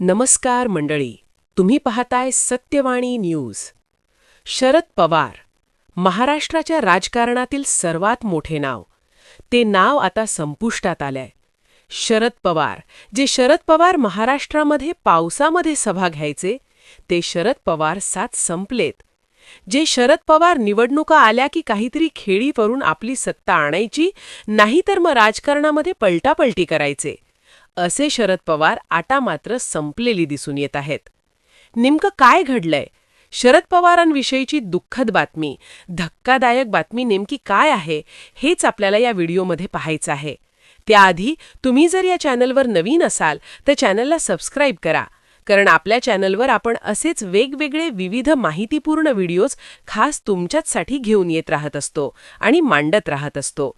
नमस्कार मंडळी तुम्ही पाहताय सत्यवाणी न्यूज. शरद पवार महाराष्ट्राच्या राजकारणातील सर्वात मोठे नाव. ते नाव आता संपुष्टात आलंय. शरद पवार जे शरद पवार महाराष्ट्रामध्ये पावसामध्ये सभा घ्यायचे ते शरद पवार साथ संपलेत. जे शरद पवार निवडणुका आल्या की काहीतरी खेळी करून आपली सत्ता आणायची नाहीतर मग राजकारणामध्ये पलटापलटी करायचे. असे शरद पवार आता मात्र संपलेली दिसून येत आहेत. नेमकं काय घडलंय? शरद पवारांविषयीची दुःखद बातमी धक्कादायक बातमी नेमकी काय आहे हेच आपल्याला या व्हिडिओमध्ये पाहायचं आहे. त्याआधी तुम्ही जर या चॅनलवर नवीन असाल तर चॅनलला सबस्क्राईब करा कारण आपल्या चॅनलवर आपण असेच वेगवेगळे विविध माहितीपूर्ण व्हिडिओज खास तुमच्याचसाठी घेऊन येत राहत असतो आणि मांडत राहत असतो.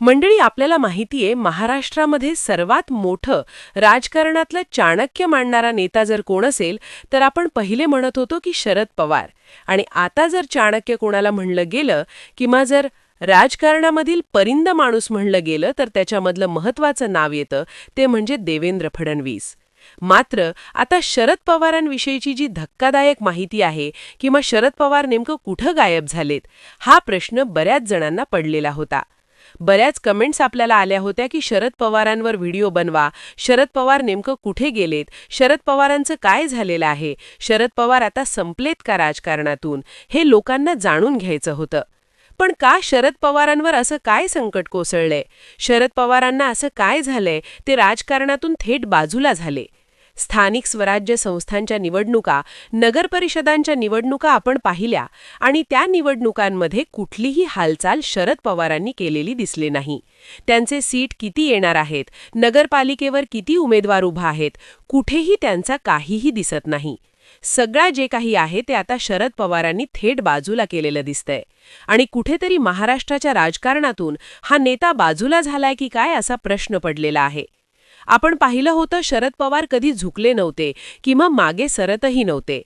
मंडळी आपल्याला माहितीये महाराष्ट्रामध्ये सर्वात मोठं राजकारणातलं चाणक्य मांडणारा नेता जर कोण असेल तर आपण पहिले म्हणत होतो की शरद पवार. आणि आता जर चाणक्य कोणाला म्हणलं गेलं किंवा जर राजकारणामधील परिंद माणूस म्हणलं गेलं तर त्याच्यामधलं महत्वाचं नाव येतं ते म्हणजे देवेंद्र फडणवीस. मात्र आता शरद पवारांविषयीची जी धक्कादायक माहिती आहे किंवा शरद पवार नेमकं कुठं गायब झालेत हा प्रश्न बऱ्याच जणांना पडलेला होता. बऱ्याच कमेंट्स आपल्याला आल्या होत्या की शरद पवारांवर व्हिडिओ बनवा. शरद पवार नेमकं कुठे गेलेत? शरद पवारांचं काय झालेलं आहे? शरद पवार आता संपलेत का राजकारणातून? हे लोकांना जाणून घ्यायचं होतं. पण का शरद पवारांवर असं काय संकट कोसळलंय? शरद पवारांना असं काय झालंय? ते राजकारणातून थेट बाजूला झाले. स्थानिक स्वराज्य संस्थांच्या निवडणुका नगरपरिषदांच्या निवडणुका आपण पाहिल्या आणि त्या निवडणुकांमध्ये कुठलीही हालचाल शरद पवारांनी केलेली दिसली नाही. त्यांचे सीट किती येणार आहेत? नगरपालिकेवर किती उमेदवार उभा आहेत? कुठेही त्यांचा काहीही दिसत नाही. सगळा जे काही आहे ते आता शरद पवारांनी थेट बाजूला केलेलं दिसतंय. आणि कुठेतरी महाराष्ट्राच्या राजकारणातून हा नेता बाजूला झालाय की काय असा प्रश्न पडलेला आहे. आपण पाहिलं होतं शरद पवार कधी झुकले नव्हते किंवा मागे सरतही नव्हते.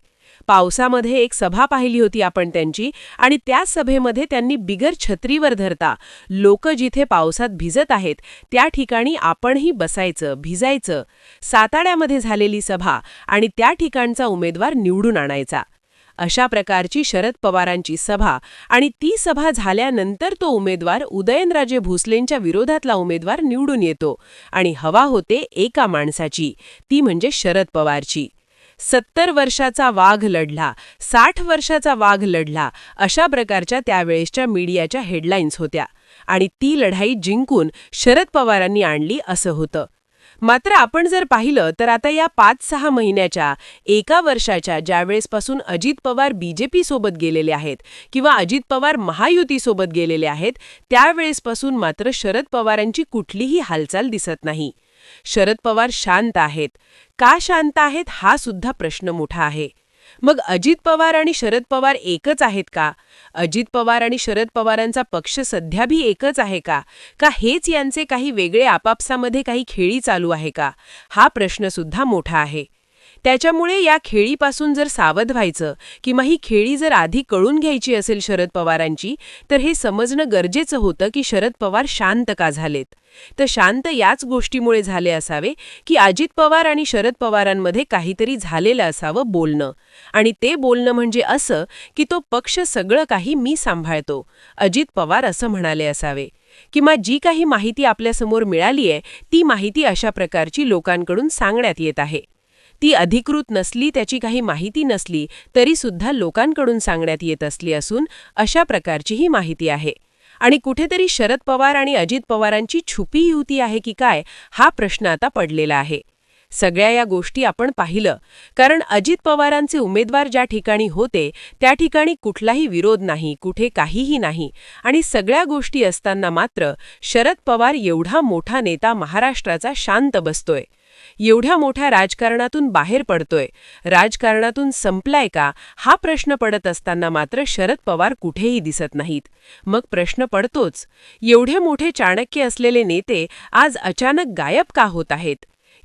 पावसामध्ये एक सभा पाहिली होती आपण त्यांची आणि त्या सभेमध्ये त्यांनी बिगर छत्रीवर धरता. लोक जिथे पावसात भिजत आहेत त्या ठिकाणी आपणही बसायचं भिजायचं. साताड्यामध्ये झालेली सभा आणि त्या ठिकाणचा उमेदवार निवडून आणायचा. अशा प्रकारची शरद पवारांची सभा आणि ती सभा झाल्यानंतर तो उमेदवार उदयनराजे भोसलेंच्या विरोधातला उमेदवार निवडून येतो आणि हवा होते एका माणसाची ती म्हणजे शरद पवारची. सत्तर वर्षाचा वाघ लढला साठ वर्षाचा वाघ लढला अशा प्रकारच्या त्यावेळेसच्या मीडियाच्या हेडलाईन्स होत्या आणि ती लढाई जिंकून शरद पवारांनी आणली असं होतं. मात्र आपण जर पाहिलं तर आता या पाच सहा महिन्याच्या एका वर्षाच्या ज्यावेळेसपासून अजित पवार बीजेपी सोबत गेलेले आहेत किंवा अजित पवार महायुतीसोबत गेलेले आहेत त्यावेळेसपासून मात्र शरद पवारांची कुठलीही हालचाल दिसत नाही. शरद पवार शांत आहेत. का शांत आहेत हा सुद्धा प्रश्न मोठा आहे. मग अजित पवार आणि शरद पवार एकच आहेत का? अजित पवार आणि शरद पवारांचा पक्ष सध्या भी एकच आहे का? का हेच यांचे काही वेगळे आपापसामध्ये काही खेळी चालू आहे का? हा प्रश्न सुद्धा मोठा आहे. त्याच्यामुळे या खेळीपासून जर सावध व्हायचं किंवा ही खेळी जर आधी कळून घ्यायची असेल शरद पवारांची तर हे समजणं गरजेचं होतं की शरद पवार शांत का झालेत. तर शांत याच गोष्टीमुळे झाले असावे की अजित पवार आणि शरद पवारांमध्ये काहीतरी झालेलं असावं बोलणं. आणि ते बोलणं म्हणजे असं की तो पक्ष सगळं काही मी सांभाळतो अजित पवार असं म्हणाले असावे. किंवा जी काही माहिती आपल्यासमोर मिळाली आहे ती माहिती अशा प्रकारची लोकांकडून सांगण्यात येत आहे. ती अधिकृत नसली त्याची काही माहिती नसली तरी सुद्धा लोकांकडून सांगण्यात येत असली असून अशा प्रकारची ही माहिती आहे. आणि कुठेतरी शरद पवार आणि अजित पवारांची छुपी युती आहे की काय हा प्रश्न आता पडलेला आहे. सगळ्या या गोष्टी आपण पाहिलं. कारण अजित पवारांचे उमेदवार ज्या ठिकाणी होते त्या ठिकाणी कुठलाही विरोध नाही कुठे काहीही नाही. आणि सगळ्या गोष्टी असताना मात्र शरद पवार एवढा मोठा नेता महाराष्ट्राचा शांत बसतोय. एवढ्या मोठ्या राजकारणातून बाहेर पडतोय. राजकारणातून संपलाय का? हा प्रश्न पडत असताना मात्र शरद पवार कुठेही दिसत नाहीत. मग प्रश्न पडतोच. एवढे मोठे चाणक्य असलेले नेते आज अचानक गायब का होत आहेत?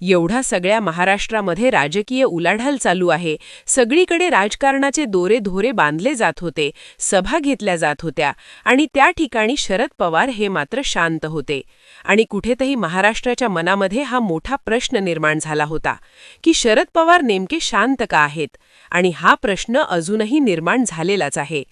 एवढा सगळ्या महाराष्ट्रामध्ये राजकीय उलाढाल चालू आहे. सगळीकडे राजकारणाचे दोरे धोरे बांधले जात होते सभा घेतल्या जात होत्या आणि त्या ठिकाणी शरद पवार हे मात्र शांत होते. आणि कुठेतरी महाराष्ट्राच्या मनामध्ये हा मोठा प्रश्न निर्माण झाला होता की शरद पवार नेमके शांत का आहेत? आणि हा प्रश्न अजूनही निर्माण झालेलाच आहे.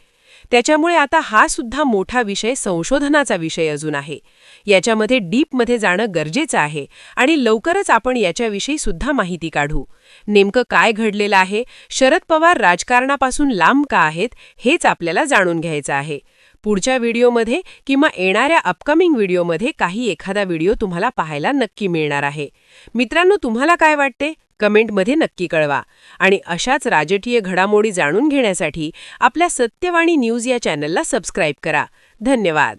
त्याच्यामुळे आता हा सुद्धा मोठा विषय संशोधनाचा विषय अजून आहे. याच्यामध्ये डीपमध्ये जाणं गरजेचं आहे आणि लवकरच आपण याच्याविषयी सुद्धा माहिती काढू. नेमकं काय घडलेलं आहे? शरद पवार राजकारणापासून लांब का आहेत? हेच आपल्याला जाणून घ्यायचं आहे. पुढच्या व्हिडिओमध्ये किंवा येणाऱ्या अपकमिंग व्हिडिओमध्ये काही एखादा व्हिडिओ तुम्हाला पाहायला नक्की मिळणार आहे. मित्रांनो तुम्हाला काय वाटते? कमेंटमध्ये नक्की कळवा. आणि अशाच राजकीय घडामोडी जाणून घेण्यासाठी आपल्या सत्यवाणी न्यूज या चॅनलला सबस्क्राईब करा. धन्यवाद.